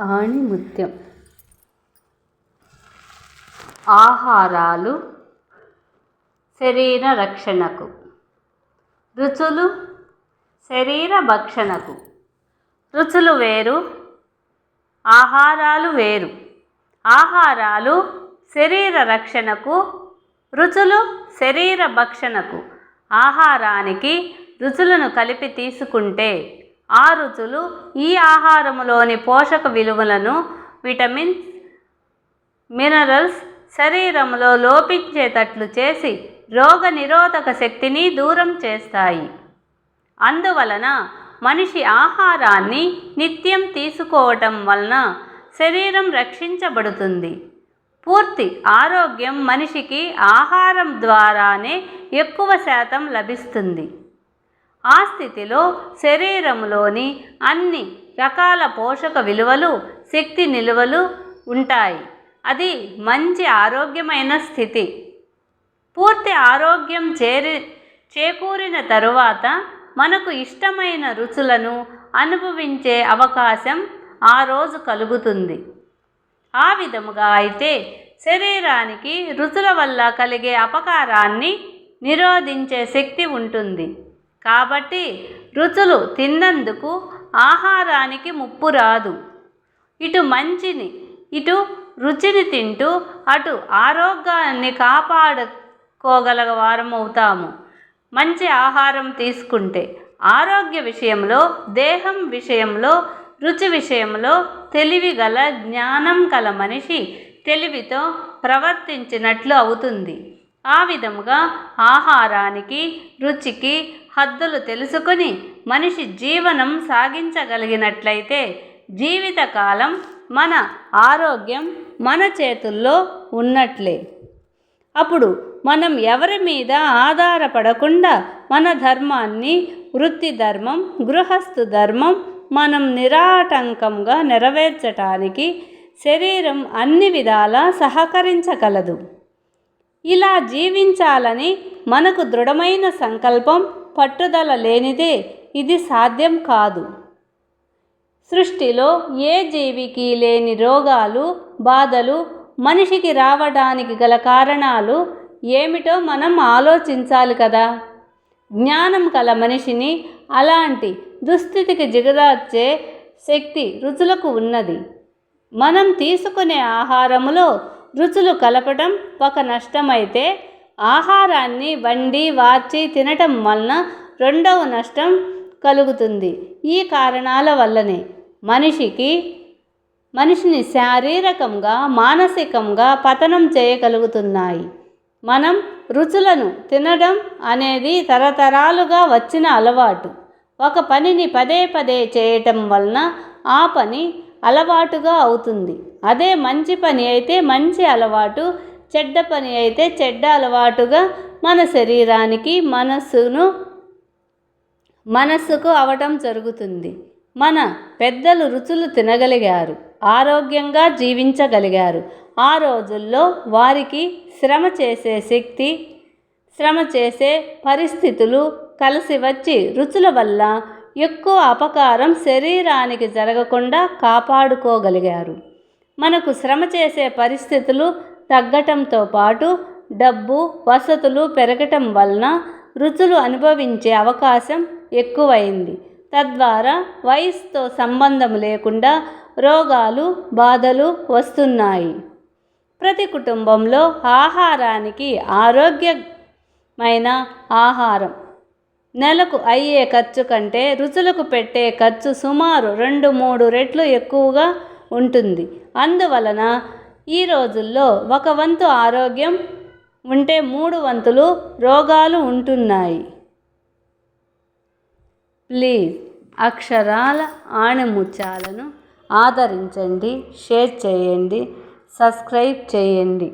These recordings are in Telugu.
ఆణిముత్యం. ఆహారాలు శరీర రక్షణకు. రుచులు శరీర భక్షణకు. రుచులు వేరు ఆహారాలు వేరు. ఆహారాలు శరీర రక్షణకు రుచులు శరీర భక్షణకు. ఆహారానికి రుచులను కలిపి తీసుకుంటే ఆ రుచులు ఈ ఆహారములోని పోషక విలువలను విటమిన్స్ మినరల్స్ శరీరంలో లోపించేటట్లు చేసి రోగ నిరోధక శక్తిని దూరం చేస్తాయి. అందువలన మనిషి ఆహారాన్ని నిత్యం తీసుకోవటం వలన శరీరం రక్షించబడుతుంది. పూర్తి ఆరోగ్యం మనిషికి ఆహారం ద్వారానే ఎక్కువ శాతం లభిస్తుంది. ఆ స్థితిలో శరీరంలోని అన్ని రకాల పోషక విలువలు శక్తి నిలువలు ఉంటాయి. అది మంచి ఆరోగ్యమైన స్థితి. పూర్తి ఆరోగ్యం చేరి చేకూరిన తరువాత మనకు ఇష్టమైన రుచులను అనుభవించే అవకాశం ఆ రోజు కలుగుతుంది. ఆ విధముగా అయితే శరీరానికి రుచుల వల్ల కలిగే అపకారాన్ని నిరోధించే శక్తి ఉంటుంది. కాబట్టి రుచులు తిన్నందుకు ఆహారానికి ముప్పు రాదు. ఇటు మంచిని ఇటు రుచిని తింటూ అటు ఆరోగ్యాన్ని కాపాడుకోగల వారం అవుతాము మంచి ఆహారం తీసుకుంటే ఆరోగ్య విషయంలో దేహం విషయంలో రుచి విషయంలో తెలివి గల జ్ఞానం గల మనిషి తెలివితో ప్రవర్తించినట్లు అవుతుంది. ఆ విధముగా ఆహారానికి రుచికి హద్దులు తెలుసుకొని మనిషి జీవనం సాగించగలిగినట్లయితే జీవితకాలం మన ఆరోగ్యం మన చేతుల్లో ఉన్నట్లే. అప్పుడు మనం ఎవరి మీద ఆధారపడకుండా మన ధర్మాన్ని వృత్తి ధర్మం గృహస్థు ధర్మం మనం నిరాటంకంగా నెరవేర్చటానికి శరీరం అన్ని విధాలా సహకరించగలదు. ఇలా జీవించాలని మనకు దృఢమైన సంకల్పం పట్టుదల లేనిదే ఇది సాధ్యం కాదు. సృష్టిలో ఏ జీవికి లేని రోగాలు బాధలు మనిషికి రావడానికి గల కారణాలు ఏమిటో మనం ఆలోచించాలి కదా. జ్ఞానం కల మనిషిని అలాంటి దుస్థితికి జిగదార్చే శక్తి రుచులకు ఉన్నది. మనం తీసుకునే ఆహారములో రుచులు కలపడం ఒక నష్టమైతే ఆహారాన్ని వండి వార్చి తినటం వలన రెండవ నష్టం కలుగుతుంది. ఈ కారణాల వల్లనే మనిషికి మనిషిని శారీరకంగా మానసికంగా పతనం చేయగలుగుతున్నాయి. మనం రుచులను తినడం అనేది తరతరాలుగా వచ్చిన అలవాటు. ఒక పనిని పదే పదే చేయటం వలన ఆ పని అలవాటుగా అవుతుంది. అదే మంచి పని అయితే మంచి అలవాటు చెడ్డ పని అయితే చెడ్డ అలవాటుగా మన శరీరానికి మనస్సును మనస్సుకు అవటం జరుగుతుంది. మన పెద్దలు రుచులు తినగలిగారు ఆరోగ్యంగా జీవించగలిగారు. ఆ రోజుల్లో వారికి శ్రమ చేసే శక్తి శ్రమ చేసే పరిస్థితులు కలిసి వచ్చి రుచుల వల్ల ఎక్కువ అపకారం శరీరానికి జరగకుండా కాపాడుకోగలిగారు. మనకు శ్రమ చేసే పరిస్థితులు తగ్గటంతో పాటు డబ్బు వసతులు పెరగటం వలన రుచులు అనుభవించే అవకాశం ఎక్కువైంది. తద్వారా వయసుతో సంబంధం లేకుండా రోగాలు బాధలు వస్తున్నాయి. ప్రతి కుటుంబంలో ఆహారానికి ఆరోగ్యమైన ఆహారం. నెలకు అయ్యే ఖర్చు కంటే రుచులకు పెట్టే ఖర్చు సుమారు రెండు మూడు రెట్లు ఎక్కువగా ఉంటుంది. అందువలన ఈ రోజుల్లో ఒక వంతు ఆరోగ్యం ఉంటే మూడు వంతులు రోగాలు ఉంటున్నాయి. ప్లీజ్ అక్షరాల ఆణిముత్యాలను ఆదరించండి షేర్ చేయండి సబ్స్క్రైబ్ చేయండి.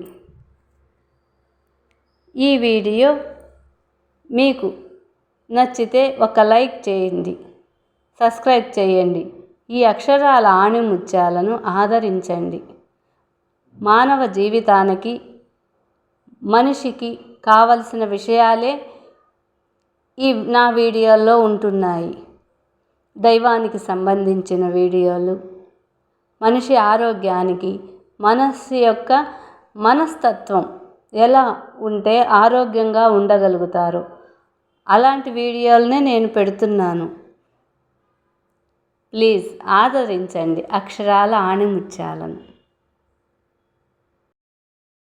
ఈ వీడియో మీకు నచ్చితే ఒక లైక్ చేయండి సబ్స్క్రైబ్ చేయండి. ఈ అక్షరాల ఆణిముత్యాలను ఆదరించండి. మానవ జీవితానికి మనిషికి కావలసిన విషయాలే ఈ నా వీడియోల్లో ఉంటున్నాయి. దైవానికి సంబంధించిన వీడియోలు మనిషి ఆరోగ్యానికి మనస్సు యొక్క మనస్తత్వం ఎలా ఉంటే ఆరోగ్యంగా ఉండగలుగుతారు. అలాంటి వీడియోలనే నేను పెడుతున్నాను. ప్లీజ్ ఆదరించండి అక్షరాల ఆణిముత్యాలను.